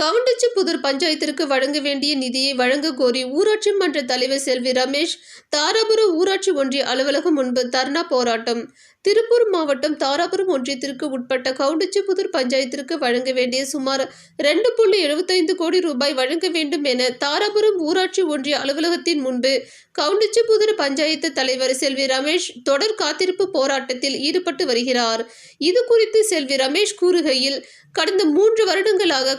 கவுண்டச்சி புதூர் பஞ்சாயத்திற்கு வழங்க வேண்டிய நிதியை வழங்க கோரி ஊராட்சி மன்ற தலைவர் செல்வி ரமேஷ் தாராபுரம் ஊராட்சி ஒன்றிய அலுவலகம் முன்பு தர்ணா போராட்டம். திருப்பூர் மாவட்டம் தாராபுரம் ஒன்றியத்திற்கு உட்பட்ட கவுண்டச்சிபுதூர் பஞ்சாயத்திற்கு வழங்க வேண்டிய சுமார் ரெண்டு புள்ளி எழுபத்தைந்து கோடி ரூபாய் வழங்க வேண்டும் என தாராபுரம் ஊராட்சி ஒன்றிய அலுவலகத்தின் முன்பு கவுண்டச்சிபுதூர் பஞ்சாயத்து தலைவர் செல்வி ரமேஷ் தொடர் காத்திருப்பு போராட்டத்தில் ஈடுபட்டு வருகிறார். இது குறித்து செல்வி ரமேஷ் கூறுகையில் கடந்த மூன்று வருடங்களாக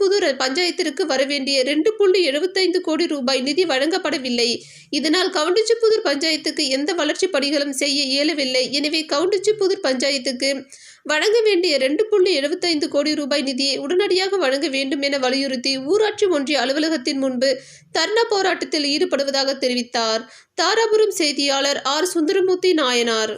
கவுண்டச்சிபுதூர் பஞ்சாயத்திற்கு வரவேண்டிய ரெண்டு புள்ளி எழுபத்தைந்து கோடி ரூபாய் நிதி வழங்கப்படவில்லை. இதனால் கவுண்டிச்சிப்புதூர் பஞ்சாயத்துக்கு எந்த வளர்ச்சி பணிகளும் செய்ய இயலவில்லை. எனவே கவுண்டிச்சிப்புதூர் பஞ்சாயத்துக்கு வழங்க வேண்டிய ரெண்டு புள்ளி எழுபத்தைந்து கோடி ரூபாய் நிதியை உடனடியாக வழங்க வேண்டும் என வலியுறுத்தி ஊராட்சி ஒன்றிய அலுவலகத்தின் முன்பு தர்ணா போராட்டத்தில் ஈடுபடுவதாக தெரிவித்தார். தாராபுரம் செய்தியாளர் ஆர். சுந்தரமூர்த்தி நாயனார்.